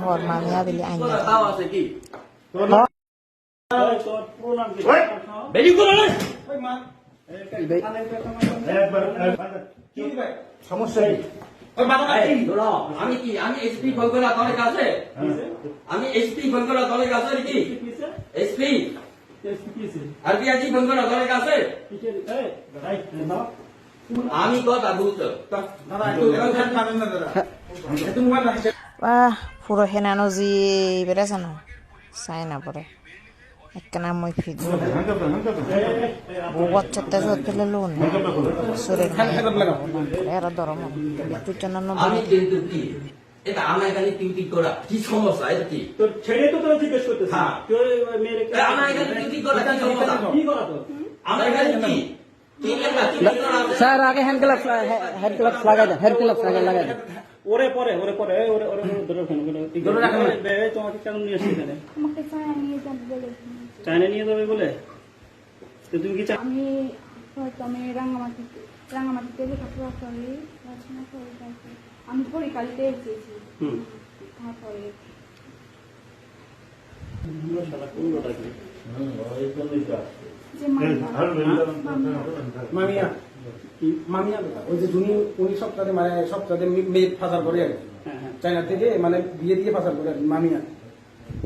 hor mamia bili Kau anya dah tahu asal ki Oh, Beli kau lah সমস্যা আমি কি আমি SP বলগোলা দলে কাছে আমি এসপি বলগোলা দলে কাছে কি এসপি কাছে আমি কথা এবার ধ্যান পাবেন না দাদা একটু মোবাইল রাখছে wah puro henano zi berasa no sai na pore ekkana moi fidu bugot chatta so tele lun sore help লাগাও era doromo bitu chanano আমি কিন্তু কি এটা আমার এখানে ডিউটি করা কি সমস্যা? এটা কি? তোর ছেলে তো তোরা জিজ্ঞেস করতেছে হ্যাঁ। তুই মেয়ের এ, আমার এখানে ডিউটি করা কি সমস্যা? কি করা তোর? আমার এখানে কি? স্যার আগে হ্যান্ড গ্লাভস হেড গ্লাভস লাগাই দেন হেড গ্লাভস আগে লাগাই দেন। ওরে পরে ওরে পরে ওরে ওরে ধরে ফোন করে ধরে। বে, তোমাকে কেন নিয়ে আসছি এখানে? চায়না নিয়ে যাবে চায়না নিয়ে যাবে বলে? তো তুমি কি চাই আমি হয়তো আমি রাঙামাটিতে রাঙামাটিতে লেখাপড়া করি পড়াশোনা করে তারপর আমি পরীক্ষাতে এসেছি। তারপরে মামিয়া মামিয়া ওই যে উনি উনি সপ্তাহে মানে সপ্তাহে মেয়ে পাচার করে আর কি। হ্যাঁ হ্যাঁ। চায়না থেকে মানে বিয়ে দিয়ে পাচার করে আর কি, মামিয়া।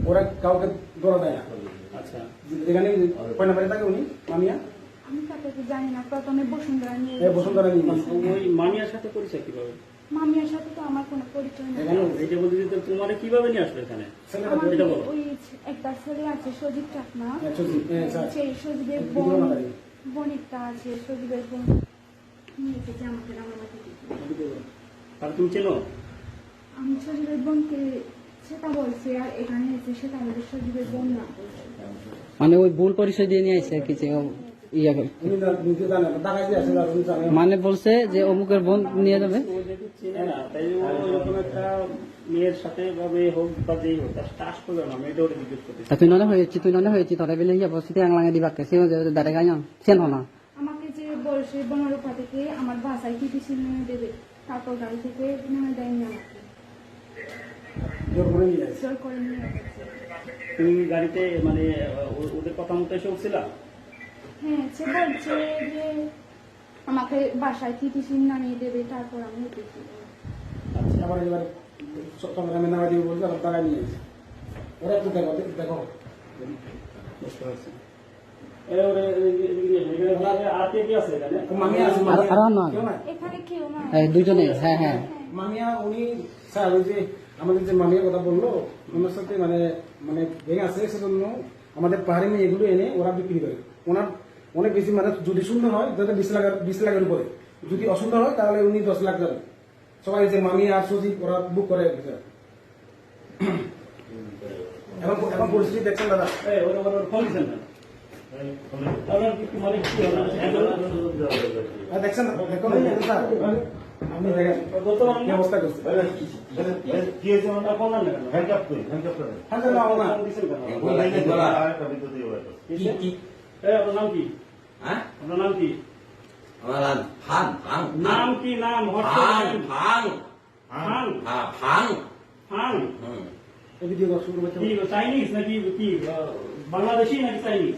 ওরা কাউকে ধরা দেয় না। আচ্ছা। এখানে কয়না বাড়ি থাকে উনি? মামিয়া? আমি তাকে তো জানি না প্রথমে বসুন্ধরা নিয়ে এ বসুন্ধরা নিয়ে গেছে। ওই মামিয়ার সাথে পরিচয় কীভাবে? মামিয়ার সাথে তো আমার কোনো পরিচয় নেই। এখানে এইটা বলতে যে তোমার কীভাবে নিয়ে আসলো এখানে? ছেলেটা আমার এটা বলো। ওই একটা ছেলে আছে সজীব চাকমা হ্যাঁ, সজীব, হ্যাঁ, স্যার। সেই সজীবের বোন একটা আছে সজীবের বোন। নিয়ে এসেছে আমাকে রাঙামাটি থেকে আর তুমি চেনো? আমি সজীবের বোনকে সেটা বলছে আর এখানে এসে সেটা আমাদের সজীবের বোন না। বলছে মানে ওই ভুল পরিচয় দিয়ে নিয়ে আসছে আর কি জানে না। মানে বলছে যে অমুকের বোন নিয়ে যাবে। না মেয়ের সাথে বা মেয়ে হোক বা যেই হোক তার টাস না মেয়েটা ওটা জিজ্ঞেস করতে তুই নলে হয়েছি তুই নলে হয়েছি তোরা বেলে ইয়া বসিতে আংলাঙে দিবা কে? সিও যে দাঁড়ে গাইয়া সেন হনা আমাকে যে বলছে বনরূপা থেকে আমার বাসায় দেবে? তারপর গাড়ি থেকে নেমে নিয়ে গেছে তুমি গাড়িতে মানে ওদের কথা মতো এসে উঠছিলা হ্যাঁ সে বলছে যে আমাকে বাসায় টিপিসি নামিয়ে দেবে তারপর আমি উঠেছি আবার এবার চট্টগ্রামে নামা দিয়ে বলছে আবার টাকা নিয়ে ওরা একটু দেখো দেখো। বুঝতে পারছি। দুজনে হ্যাঁ হ্যাঁ। মামিয়া উনি স্যার ওই যে আমাদের যে মামিয়া কথা বলল ওনার সাথে মানে মানে ভেঙে আছে সেজন্য আমাদের পাহাড়ি মেয়ে এগুলো এনে ওরা বিক্রি করে। ওনার অনেক বেশি মানে যদি সুন্দর হয় তাহলে বিশ লাখ বিশ লাখের উপরে। যদি অসুন্দর হয় তাহলে উনি দশ লাখ যাবে। সবাই যে মামি আর সুজিত ওরা বুক করে এখন এখন পরিস্থিতি দেখছেন দাদা? হলো আর দেখছেন দেখুন আপনি দেখেন কি অবস্থা করছে? কি হয়েছে? আমরা ফোন না হ্যাঁ আপনার নাম কি? হ্যাঁ? আপনার নাম কি? আমার নাম ফান ফান নাম কি? নাম ফান ফান ফান হ্যাঁ ফান ফান হুম। এই ভিডিও শুরু কি চাইনিজ নাকি কি বাংলাদেশি নাকি চাইনিজ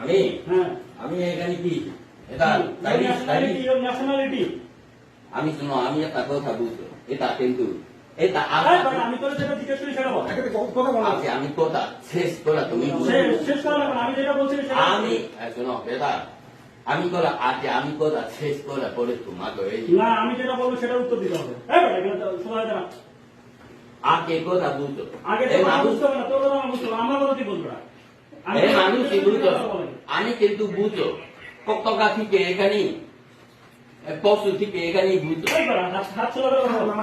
আমি? হ্যাঁ। আমি এখানে কি? এটা চাইনিজ চাইনিজ ন্যাশনালিটি আমি শুনো আমি একটা কথা বুঝছ এটা কিন্তু আমি আমি তোর যেটা জিজ্ঞেস করি সেটা বল। কথা বলা। আমি কথা শেষ করা তুমি শেষ আমি যেটা বলছি সেটা আমি এ, শোনো বেটা আমি আজকে আমি কথা শেষ করা পরে তোমাকে না আমি যেটা বলব সেটা উত্তর দিতে হবে। শোনা যায় না। আগে কথা আগে বুঝতে হবে না তোর কথা বুঝতে হবে আমার কথা তুই বলবি না আমি কিন্তু বুঝছ কতকা থেকে এখানে এ, পশু থেকে এখানে বুঝছ এই বেটা, হাত- হাত সোজা করে কথা